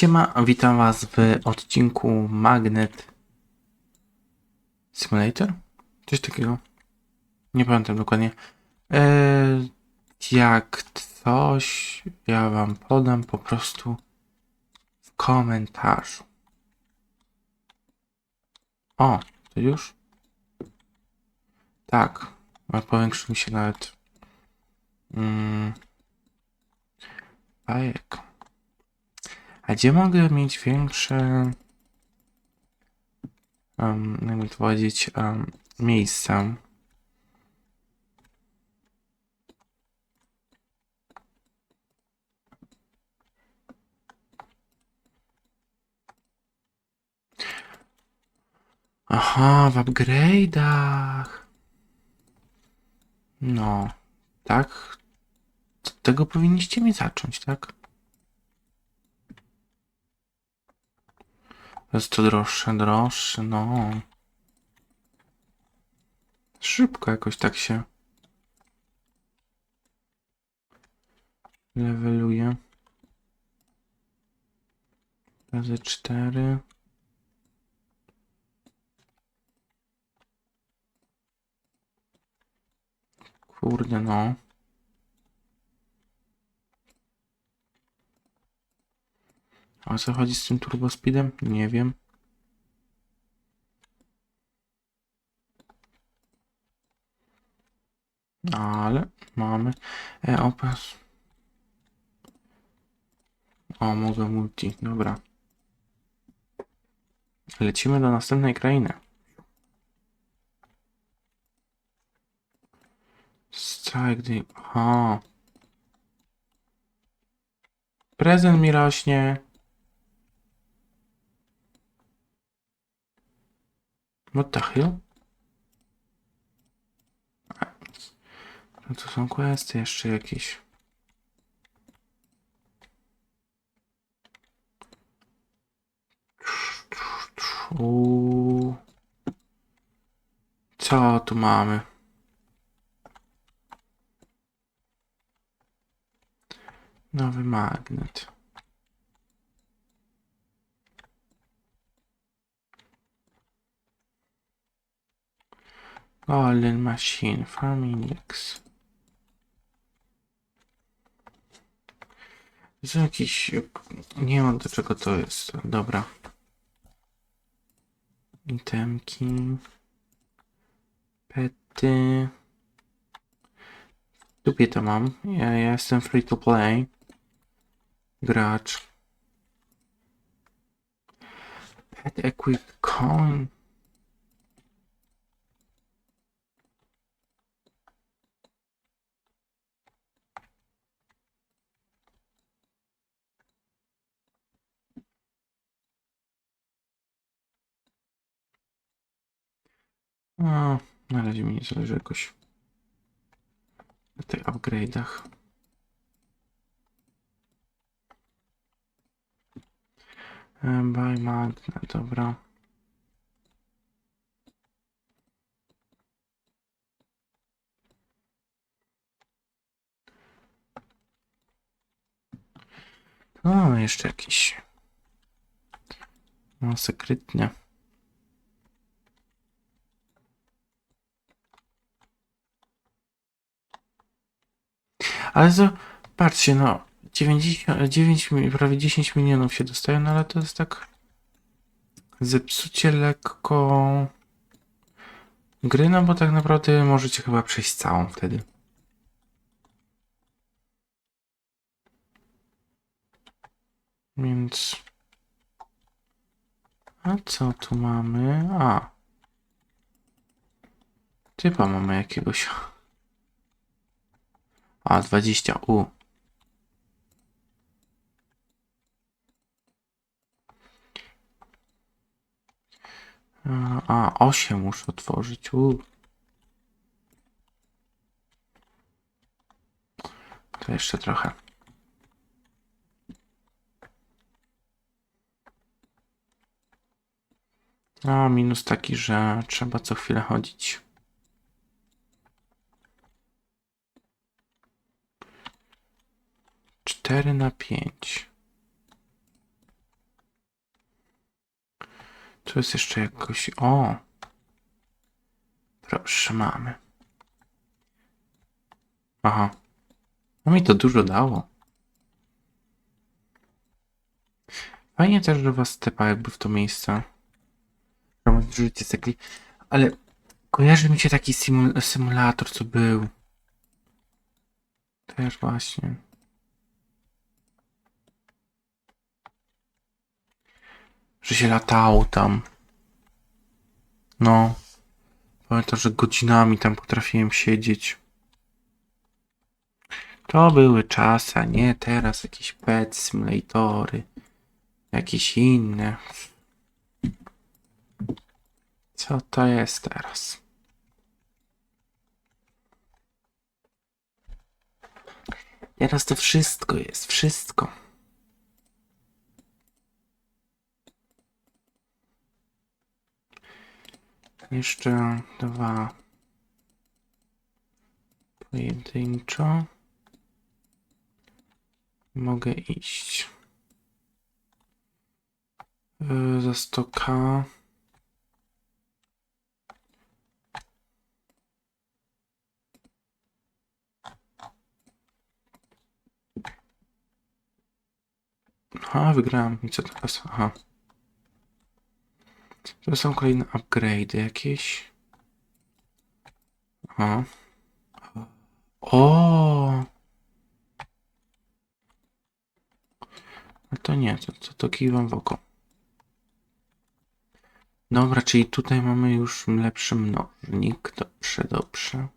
Siema, witam was w odcinku Magnet Simulator? Coś takiego. Nie pamiętam dokładnie. Eee, jak coś, ja wam podam po prostu w komentarzu. O, to już? Tak, a powiększył mi się nawet mm, bajek. A gdzie mogę mieć większe, um, jakby to powiedzieć, um, miejsca? Aha, w upgrade'ach. No, tak. Tego powinniście mi zacząć, tak? Jest to droższe, droższe, no. Szybko jakoś tak się leveluje. Razy cztery. Kurde no. A co chodzi z tym turbospeedem? Nie wiem. Ale mamy e opas. O, mogę multi, dobra. Lecimy do następnej krainy. Strike the... Aha. Prezent mi rośnie. What the hell? No to są questy jeszcze jakieś. Co tu mamy? Nowy magnet. Golden Machine Farming X. Jest jakiś... Nie wiem do czego to jest. Dobra. Itemki. Pety. Dupie to mam. Ja, ja jestem free to play. Gracz. Pet equip coin. No, na razie mi nie zależy jakoś na tych upgrade'ach. E, Buy magnet, dobra. No, jeszcze jakiś. No, sekretnie. Ale to, patrzcie, no, 90, 9, mi- prawie 10 milionów się dostaje, no ale to jest tak zepsucie lekko gry, no bo tak naprawdę możecie chyba przejść całą wtedy. Więc... A co tu mamy? A. Typa mamy jakiegoś. A, 20. U. A, 8 muszę otworzyć. U. To jeszcze trochę. A, minus taki, że trzeba co chwilę chodzić. Cztery na pięć. Tu jest jeszcze jakoś. O! Proszę, mamy. Aha. No mi to dużo dało. Fajnie też, że was stepa jakby w to miejsce. Życie sekli. Ale kojarzy mi się taki symul symulator, co był. Też właśnie. Że się latało tam. No. Pamiętam, że godzinami tam potrafiłem siedzieć. To były czasy, a nie teraz jakieś pet simulatory. Jakieś inne. Co to jest teraz? Teraz to wszystko jest, wszystko. Jeszcze dwa. Pojedynczo. Mogę iść. Yy, za 100k. Aha, wygrałem. I co teraz? Aha. To są kolejne upgrade'y jakieś. Aha. O! A to nie, to, to, to kiwam w oko. Dobra, czyli tutaj mamy już lepszy mnożnik. Dobrze, dobrze.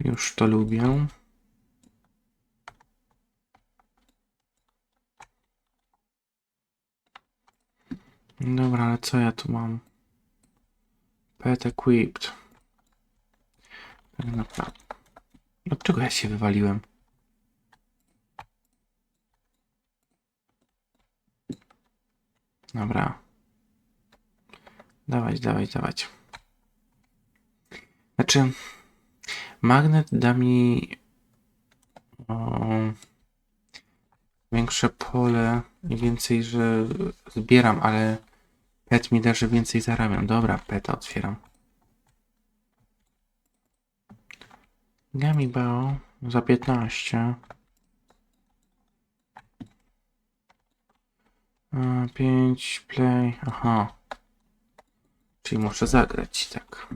Już to lubię. Dobra, ale co ja tu mam? Pet equipped. Tak naprawdę. Dlaczego ja się wywaliłem? Dobra. Dawać, dawać, dawać. Znaczy, magnet da mi o, większe pole i więcej, że zbieram, ale pet mi da, że więcej zarabiam. Dobra, peta otwieram. Gummy Bow za 15. 5 play. Aha. Czyli muszę zagrać, tak.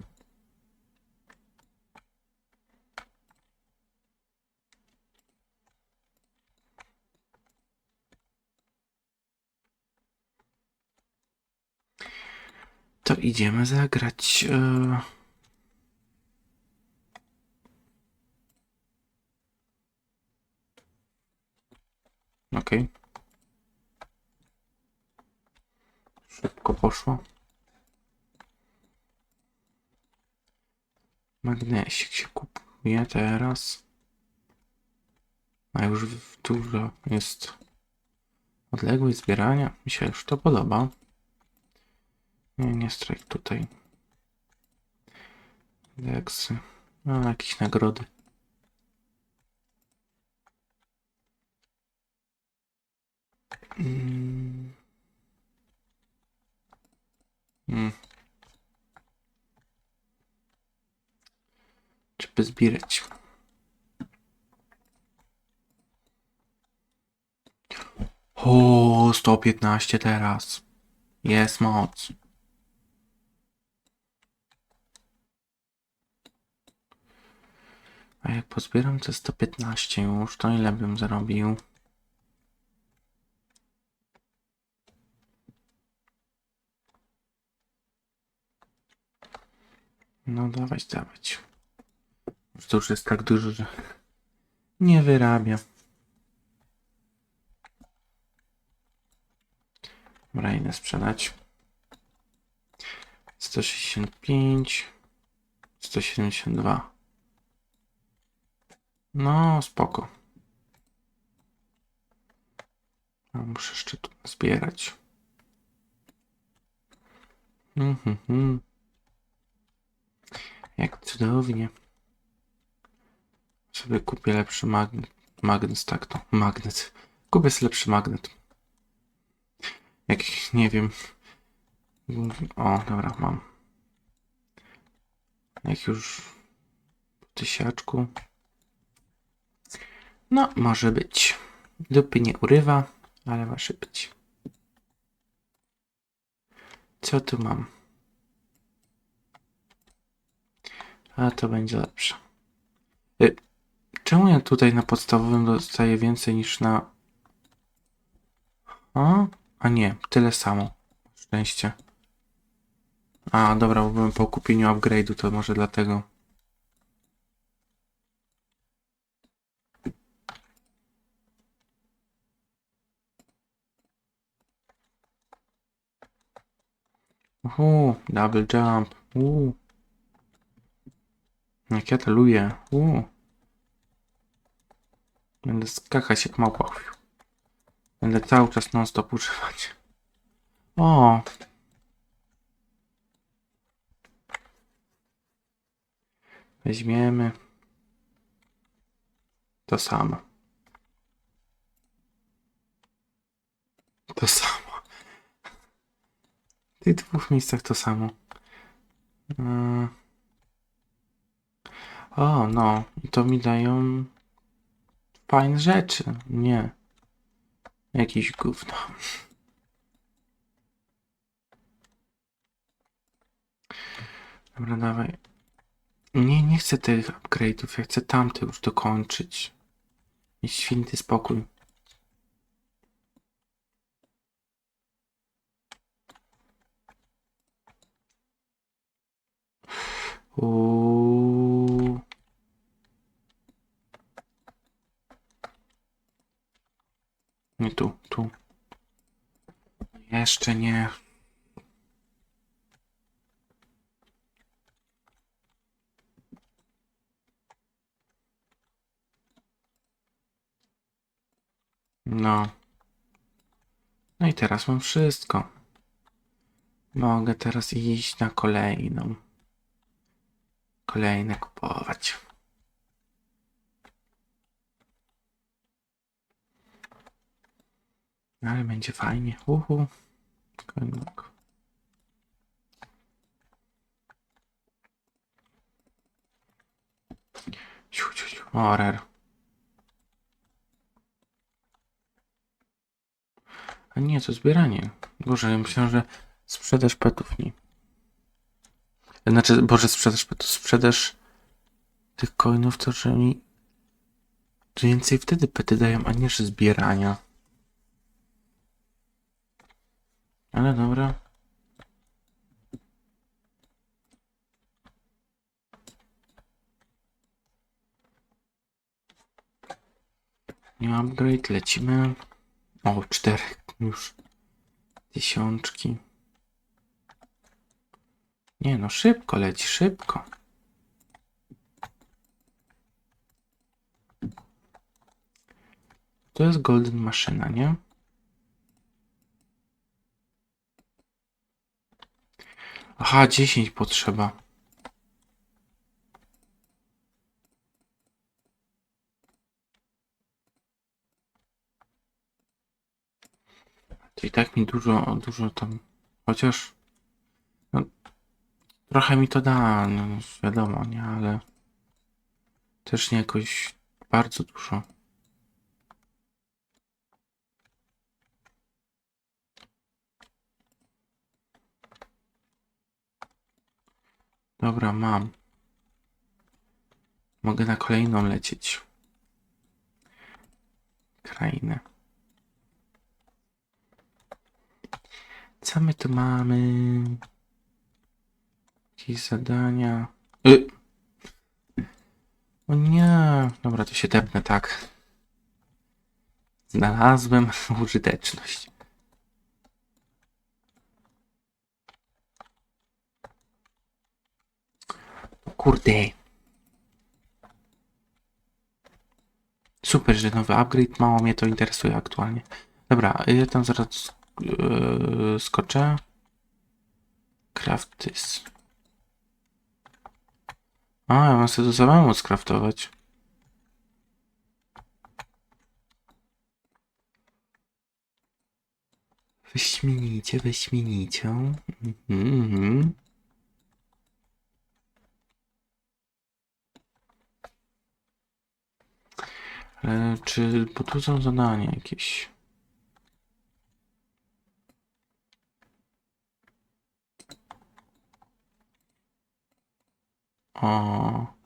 To idziemy zagrać. e. Okej. Szybko poszło. Magnesik się kupuje teraz. A już dużo jest odległość zbierania. Mi się już to podoba. Nie, nie strajk tutaj. Deksy. No, jakieś nagrody. Mm. Mm. Trzeba zbierać. O, 115 teraz. Jest moc. A jak pozbieram te 115 już, to ile bym zarobił? No dawać, dawać. To już jest tak dużo, że nie wyrabia. Dobra, sprzedać. 165, 172. No, spoko. A muszę jeszcze tu zbierać. Mhm, mhm. Jak cudownie. Sobie kupię lepszy magnet. Magnes, tak to. Magnet. Kupię sobie lepszy magnet. Jak, nie wiem, O, dobra, mam. Jak już po tysiaczku. No, może być. Dupy nie urywa, ale może być. Co tu mam? A to będzie lepsze. Y, czemu ja tutaj na podstawowym dostaję więcej niż na. A? A nie, tyle samo. Szczęście. A, dobra, bo byłem po kupieniu upgrade'u, to może dlatego. Uhu, double jump. Uuu. Jak ja to lubię. Uuu. Będę skakać jak małpa. Będę cały czas non stop używać. O, Weźmiemy to samo. To samo. Tych dwóch miejscach to samo. Mm. O, no. I to mi dają fajne rzeczy. Nie. Jakiś gówno. Dobra, dawaj. Nie, nie chcę tych upgrade'ów, ja chcę tamte już dokończyć. Mieć święty spokój. Nie tu, tu. Jeszcze nie. No. No i teraz mam wszystko. Mogę teraz iść na kolejną. Kolejne kupować. Ale będzie fajnie. Uhu. Koniuk. Ciu, ciu, ciu. Orer. A nie, to zbieranie. Boże, ja myślałem, że sprzedaż petów nie. Znaczy, Boże, sprzedaż sprzedaż tych coinów, to że mi więcej wtedy pety dają, a nie, że zbierania. Ale dobra. Nie upgrade, lecimy. O, cztery już. Tysiączki. Nie no, szybko leci, szybko. To jest golden maszyna, nie? Aha, 10 potrzeba. To i tak mi dużo, dużo tam. Chociaż. No, trochę mi to da, no, wiadomo, nie, ale. Też nie jakoś bardzo dużo. Dobra, mam. Mogę na kolejną lecieć. Krainę. Co my tu mamy? Jakieś zadania. Y! O nie. Dobra, to się tepnę tak. Znalazłem użyteczność. Kurde. Super, że nowy upgrade. Mało mnie to interesuje aktualnie. Dobra, ja tam zaraz yy, skoczę. Craft this. A, ja mam sobie to samemu skraftować. Wyśmienicie, wyśmienicie. Mhm. Ale czy, bo tu są zadania jakieś. O.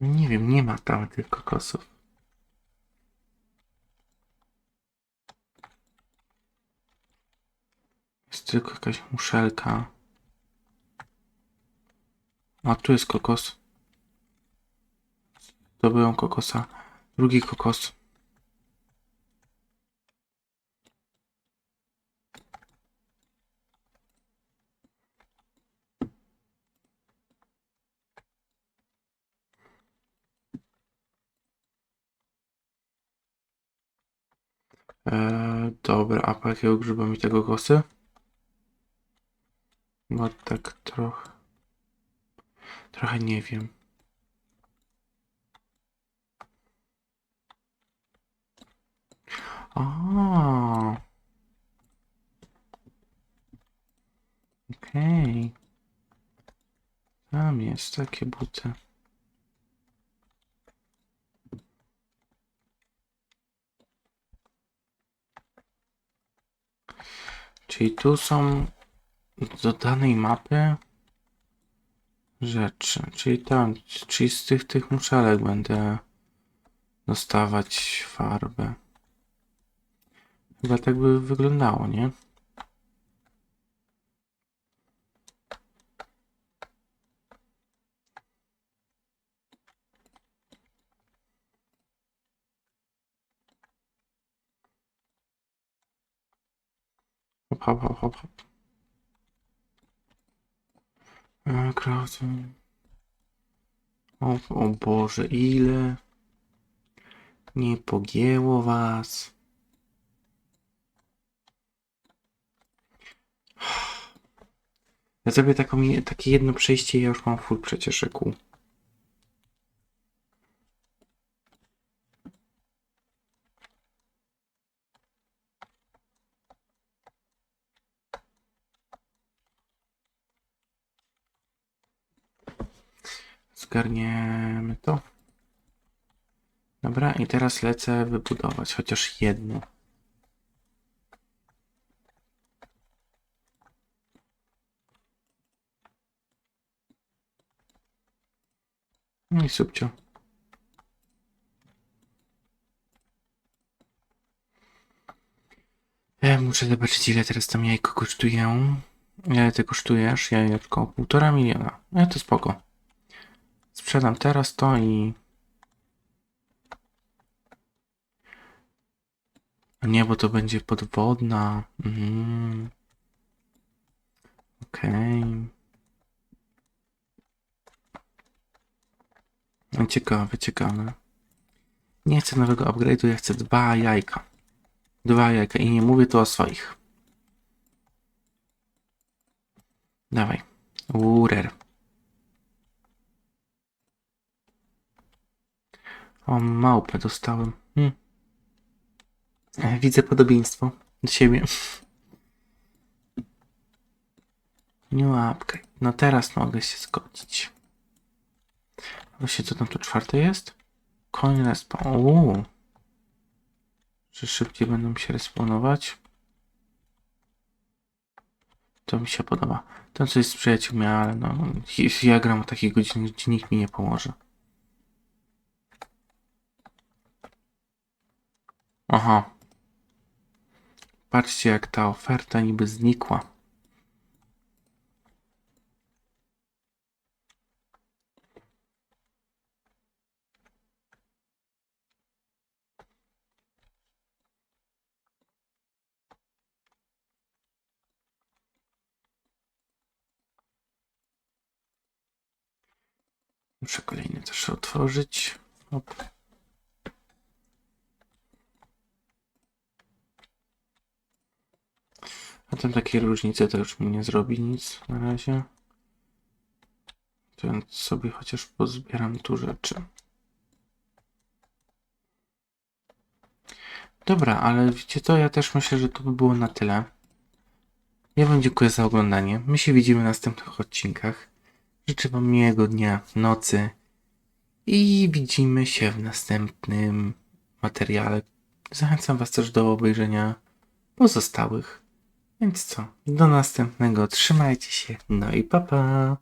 Nie wiem, nie ma tam tych kokosów. Jest tylko jakaś muszelka. A tu jest kokos. Zdobyłem kokosa. Drugi kokos. Eee, dobra, a po jakiego grzyba mi tego kosy? Bo tak trochę. Trochę nie wiem. A. Okej. Tam jest takie buty. Czyli tu są do danej mapy rzeczy. Czyli tam, czyli z tych, tych muszelek będę dostawać farbę. Chyba tak by wyglądało, nie? Hop, hop, hop, hop, hop. E, O, o Boże, ile nie pogięło was. Ja zrobię taką, takie jedno przejście i ja już mam full przecież rzekł. Zgarniemy to. Dobra, i teraz lecę wybudować chociaż jedno. No i subcio. Ja muszę zobaczyć ile teraz tam jajko kosztuje. Ile ty kosztujesz? Jajeczko półtora miliona. No to spoko. Sprzedam teraz to i... Nie, bo to będzie podwodna. Mm. Okej. No ciekawe, ciekawe. Nie chcę nowego upgrade'u, ja chcę dwa jajka. Dwa jajka i nie mówię tu o swoich. Dawaj. Urer. O, małpę dostałem. Hm. E, Widzę podobieństwo do siebie. New upgrade. No teraz mogę się zgodzić. Właśnie co tam tu czwarte jest? Koń respawn. Uuu. Czy szybciej będą się respawnować? To mi się podoba. Ten coś z przyjaciółmi, ale no. Ja gram o takich godzinach, gdzie nikt mi nie pomoże. Aha. Patrzcie, jak ta oferta niby znikła. Muszę kolejny też otworzyć. A tam takie różnice to już mi nie zrobi nic na razie. To sobie chociaż pozbieram tu rzeczy. Dobra, ale wiecie co, ja też myślę, że to by było na tyle. Ja wam dziękuję za oglądanie. My się widzimy w następnych odcinkach. Życzę wam miłego dnia, nocy i widzimy się w następnym materiale. Zachęcam was też do obejrzenia pozostałych. Więc co, do następnego. Trzymajcie się. No i pa pa.